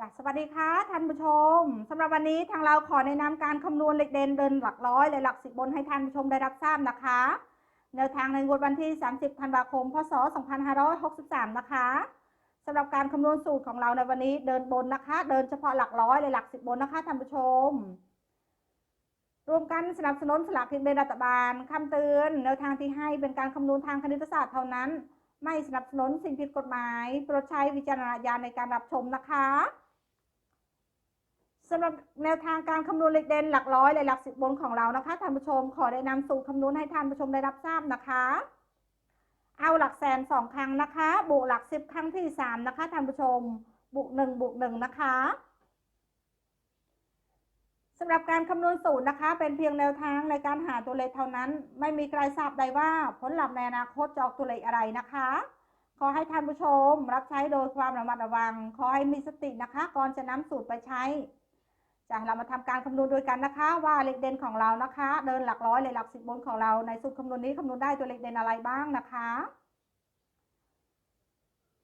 จ้ะสวัสดีค่ะท่านผู้ชมสำหรับวันนี้ทางเราขอแนะนำการคำนวณเลขเด่นเดินหลักร้อยและหลักสิบบนให้ท่านผู้ชมได้รับทราบนะคะแนวทางในงวดวันที่ 30 ธันวาคม พศ 2563 นะคะสำหรับการคำนวณสูตรของเราในวันนี้เดินบนนะคะ เดินเฉพาะหลักร้อยและหลักสิบบนนะคะท่านผู้ชม รวมกันสนับสนุนสลากกินแบ่งรัฐบาลคำเตือนแนวทางที่ให้เป็นการคำนวณทางคณิตศาสตร์เท่านั้น ไม่สนับสนุนสิ่งผิดกฎหมายโปรดใช้วิจารณญาณในการรับชมนะคะำหรับแนวทางการคำนวณเลขเด่นหลักร้อยและหลักสิบบนของเรานะคะท่านผู้ชมขอได้นำสูตรคำนวณให้ท่านผู้ชมได้รับทราบนะคะ เอาหลักแสนสองครั้งนะคะบวกหลักสิบครั้งที่สามนะคะท่านผู้ชมบวกหนึ่งบวกหนึ่งนะคะสำหรับการคำนวณสูตรนะคะ เป็นเพียงแนวทางในการหาตัวเลขเท่านั้น ไม่มีใครทราบได้ว่าผลลัพธ์ในอนาคตจะออกตัวเลขอะไรนะคะ ขอให้ท่านผู้ชม รับใช้โดยความระมัดระวัง ขอให้มีสตินะคะ ก่อนจะนำสูตรไปใช้ จะเรามาทำการคำนวณด้วยกันนะคะ ว่าเลขเด่นของเรานะคะ เดินหลักร้อยเลยหลักสิบบนของเราในสูตรคำนวณนี้คำนวณได้ตัวเลขเด่นอะไรบ้างนะคะ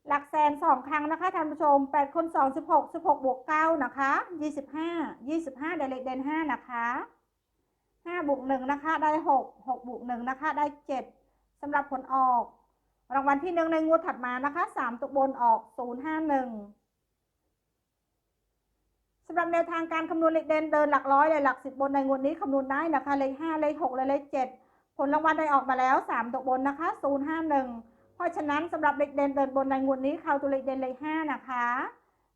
หลักแสนสองครั้งนะคะท่านผู้ชมแปดคนสองสิบหกสิบหกบวกเก้านะคะยี่สิบห้ายี่สิบห้าได้เลขเด่นห้านะคะห้าบวกหนึ่งนะคะ ได้หกหกบวกหนึ่งนะคะ ได้เจ็ดสำหรับผลออก รางวัลที่หนึ่งในงวดถัดมานะคะสามตัวบนออกศูนย์ห้าหนึ่ง สำหรับแนวทางการคำนวณเลขเด่นเดินหลักร้อยเลยหลักสิบบนในงวดนี้คำนวณได้นะคะเลขห้าเลขหกและเลขเจ็ดผลรางวัลได้ออกมาแล้วสามตัวบนนะคะศูนย์ห้าหนึ่งเพราะฉะนั้นสำหรับเลขเด่นเดินบนในงวดนี้เข้าตัวเลขเด่นเลขห้านะคะ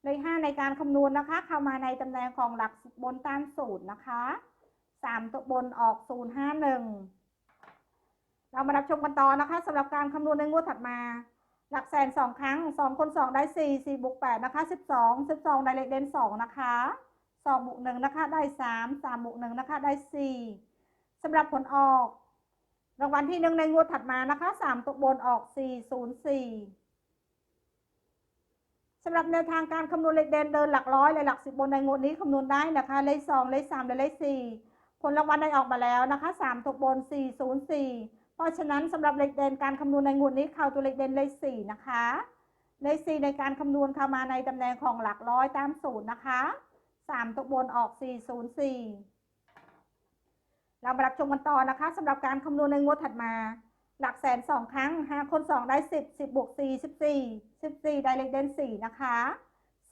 เลขห้าในการคำนวณนะคะ เข้ามาในตำแหน่งของหลักสิบบนตามสูตรนะคะสามตัวบนออกศูนย์ห้าหนึ่งเรามารับชมกันต่อนะคะสำหรับการคำนวณในงวดถัดมา หลักแสนสองครั้งสองคนสองได้สี่สี่บวกแปดนะคะสิบสองสิบสองได้เลขเด่นสองนะคะสองบวกหนึ่งนะคะได้สามสามบวกหนึ่งนะคะได้สี่สำหรับผลออก รางวัลที่หนึ่งในงวดถัดมานะคะสามตัวบนออกสี่ศูนย์สี่สำหรับแนวทางการคำนวณเลขเด่นเดินหลักร้อยและหลักสิบบนในงวดนี้คำนวณได้นะคะเลขสองเลขสามและเลขสี่ผลรางวัลได้ออกมาแล้วนะคะสามตัวบนสี่ศูนย์สี่ เพราะฉะนั้นสำหรับเลขเด่นการคำนวณในงวดนี้เข้าตัวเลขเด่นเลขสี่นะคะเลขสี่ในการคำนวณเข้ามาในตำแหน่งของหลักร้อยตามสูตรนะคะสามตัวบนออกสี่ศูนย์สี่เรามารับชมกันต่อนะคะสำหรับการคำนวณในงวดถัดมา หลักแสนสองครั้งห้าคนสองได้สิบสิบบวกสี่สิบสี่สิบสี่ได้เลขเด่นสี่นะคะ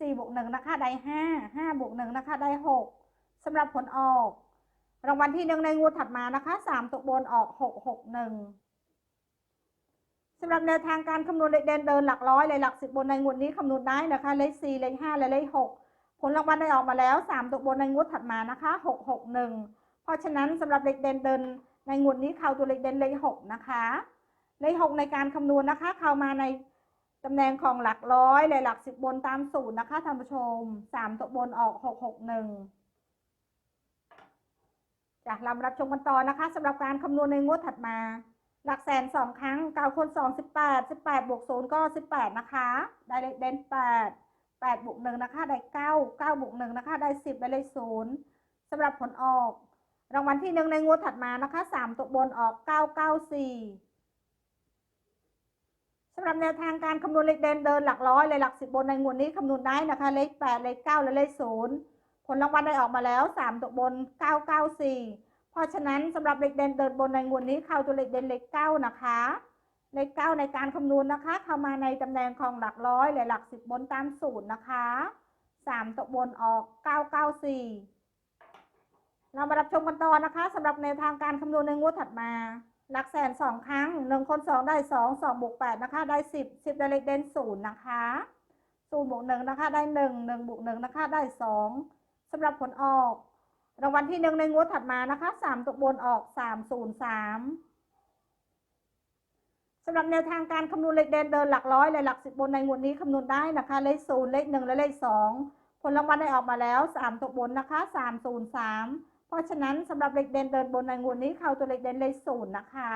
สี่บวกหนึ่งนะคะได้ห้าห้าบวกหนึ่งนะคะได้หกสำหรับผลออก รางวัลที่หนึ่งในงวดถัดมานะคะสามตัวบนออกหกหกหนึ่งสำหรับแนวทางการคำนวณเลขเด่นเดินหลักร้อยเลยหลักสิบบนในงวดนี้คำนวณได้นะคะเลขสี่เลขห้าและเลขหกผลรางวัลได้ออกมาแล้วสามตัวบนในงวดถัดมานะคะหกหกหนึ่งเพราะฉะนั้นสำหรับเลขเด่นเดินในงวดนี้เข้าตัวเลขเด่นเลขหกนะคะเลขหกในการคำนวณนะคะ เข้ามาในตำแหน่งของหลักร้อยเลยหลักสิบบนตามสูตรนะคะท่านผู้ชมสามตัวบนออกหกหกหนึ่ง จะเรารับชมกันต่อนะคะสำหรับการคำนวณในงวดถัดมา หลักแสนสองครั้งเก้าคนสองสิบแปดสิบแปดบวกศูนย์ก็สิบแปดนะคะ ได้เลขเด่นแปดแปดบวกหนึ่งนะคะ ได้เก้าเก้าบวกหนึ่งนะคะ ได้สิบได้เลขศูนย์สำหรับผลออก รางวัลที่หนึ่งในงวดถัดมานะคะสามตัวบนออกเก้าเก้าสี่สำหรับแนวทางการคำนวณเลขเด่นเดินหลักร้อยเลยหลักสิบบนในงวดนี้คำนวณได้นะคะ เลขแปดเลขเก้าและเลขศูนย์ ผลรางวัลได้ออกมาแล้วสามตัวบนเก้าเก้าสี่พราะฉะนั้นสำหรับเลขเด่นเดินบนในงวดนี้เข้าตัวเลขเด่นเลขเก้านะคะ เลขเก้าในการคำนวณนะคะ เข้ามาในตำแหน่งของหลักร้อยและหลักสิบบนตามสูตรนะคะสามตัวบนออกเก้าเก้าสี่เรามารับชมกันต่อนะคะสำหรับแนวทางการคำนวณในงวดถัดมาหลักแสนสองครั้งหนึ่งคนสองได้สองสองบวกแปดนะคะ ได้สิบสิบได้เลขเด่นศูนย์นะคะศูนย์บวกหนึ่งนะคะ ได้หนึ่งหนึ่งบวกหนึ่งนะคะ ได้สองำหรับผลออก รางวัลที่หนึ่งในงวดถัดมานะคะสามตัวบนออกสามศูนย์สามสำหรับแนวทางการคำนวณเลขเด่นเดินหลักร้อยและหลักสิบบนในงวดนี้คำนวณได้นะคะ เลขศูนย์เลขหนึ่งและเลขสองผลรางวัลได้ออกมาแล้วสามตัวบนนะคะสามศูนย์สามเพราะฉะนั้นสำหรับเลขเด่นเดินบนในงวดนี้เข้าตัวเลขเด่นเลขศูนย์นะคะ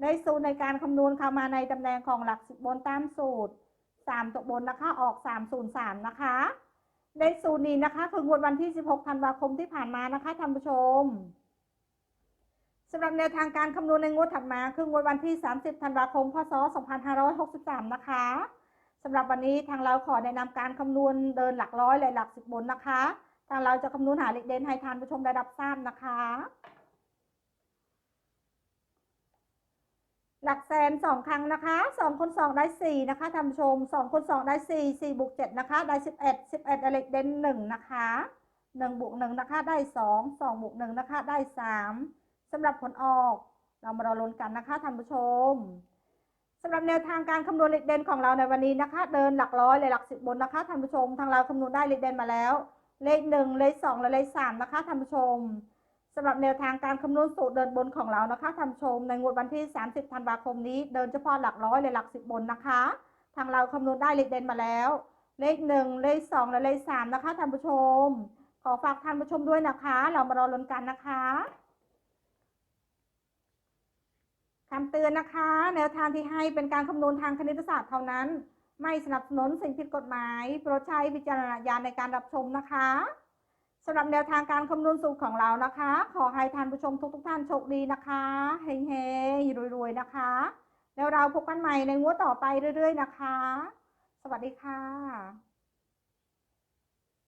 เลขศูนย์ในการคำนวณเข้ามาในตำแหน่งของหลักสิบบนตามสูตรสามตัวบนนะคะออกสามศูนย์สามนะคะ ในสูตรนี้นะคะคืองวดวันที่ 16 ธันวาคมที่ผ่านมานะคะท่านผู้ชมสำหรับแนวทางการคำนวณในงวดถัดมาคืองวดวันที่ 30 ธันวาคม พศ 2563 นะคะสำหรับวันนี้ทางเราขอแนะนำการคำนวณเดินหลักร้อยและหลักสิบบนนะคะ ทางเราจะคำนวณหาเลขเด่นให้ท่านผู้ชมได้รับทราบนะคะ หลักแสนสองครั้งนะคะสองคนสองได้สี่นะคะท่านผู้ชมสองคนสองได้สี่สี่บวกเจ็ดนะคะได้สิบเอ็ดสิบเอ็ดเลขเด่นหนึ่งนะคะหนึ่งบวกหนึ่งนะคะได้สองสองบวกหนึ่งนะคะได้สามสำหรับผลออก เรามารอลุ้นกันนะคะท่านผู้ชมสำหรับแนวทางการคำนวณเลขเด่นของเราในวันนี้นะคะ เดินหลักร้อยเลยหลักสิบบนนะคะท่านผู้ชมทางเราคำนวณได้เลขเด่นมาแล้ว เลขหนึ่งเลขสองและเลขสามนะคะท่านผู้ชม สำหรับแนวทางการคำนวณสูตรเดินบนของเรานะคะท่านผู้ชมในงวดวันที่ 30 ธันวาคมนี้ เดินเฉพาะหลักร้อยเลยหลักสิบบนนะคะ ทางเราคำนวณได้เลขเด่นมาแล้ว เลขหนึ่งเลขสองและเลขสามนะคะท่านผู้ชม ขอฝากท่านผู้ชมด้วยนะคะ เรามารอลุ้นกันนะคะคำเตือนนะคะ แนวทางที่ให้เป็นการคำนวณทางคณิตศาสตร์เท่านั้น ไม่สนับสนุนสิ่งผิดกฎหมาย โปรดใช้วิจารณญาณในการรับชมนะคะ สำหรับแนวทางการคำนวณสูตรของเรานะคะ ขอให้ท่านผู้ชมทุกๆท่านโชคดีนะคะเฮงๆรวยๆนะคะ แล้วเราพบกันใหม่ในงวดต่อไปเรื่อย ๆ นะคะ สวัสดีค่ะ